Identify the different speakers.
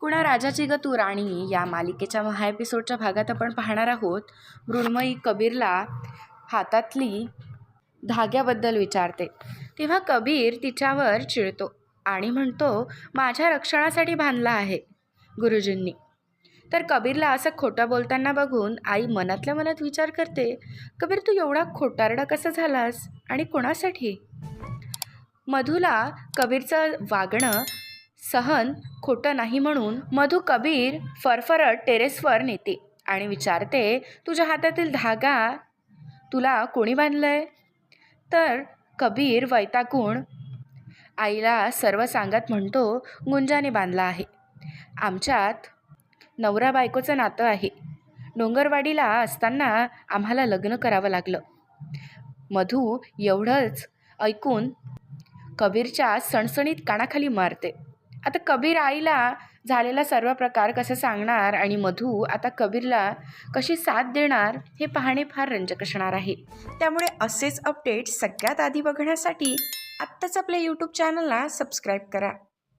Speaker 1: कुणा राजाची ग तू राणी? या मालिकेच्या महा एपिसोडच्या भागात आपण पाहणार आहोत. मृण्मयी कबीरला हातातली धाग्याबद्दल विचारते. तेव्हा कबीर तिच्यावर चिडतो आणि म्हणतो माझ्या रक्षणासाठी बांधला आहे गुरुजींनी. तर कबीरला असं खोटं बोलताना बघून आई मनातल्या मनात विचार करते कबीर तू एवढा खोटारडा कसा झालास? आणि कोणासाठी? मधूला कबीरचं वागणं सहन खोटं नाही म्हणून मधू कबीर फरफरट टेरेसवर नेते आणि विचारते तुझ्या हातातील धागा तुला कोणी बांधलंय? तर कबीर वैतागून आईला सर्व सांगत म्हणतो गुंजाने बांधला आहे. आमच्यात नवरा बायकोचं नातं आहे. डोंगरवाडीला असताना आम्हाला लग्न करावं लागलं. मधू एवढंच ऐकून कबीरच्या सणसणीत कानाखाली मारते. आता कबीर आईला झालेला सर्व प्रकार कसं सांगणार आणि मधू आता कबीरला कशी साथ देणार हे पाहणे फार रंजक असणार आहे. त्यामुळे असेच अपडेट सगळ्यात आधी बघण्यासाठी आत्ताच आपल्या यूट्यूब चॅनलला सबस्क्राईब करा.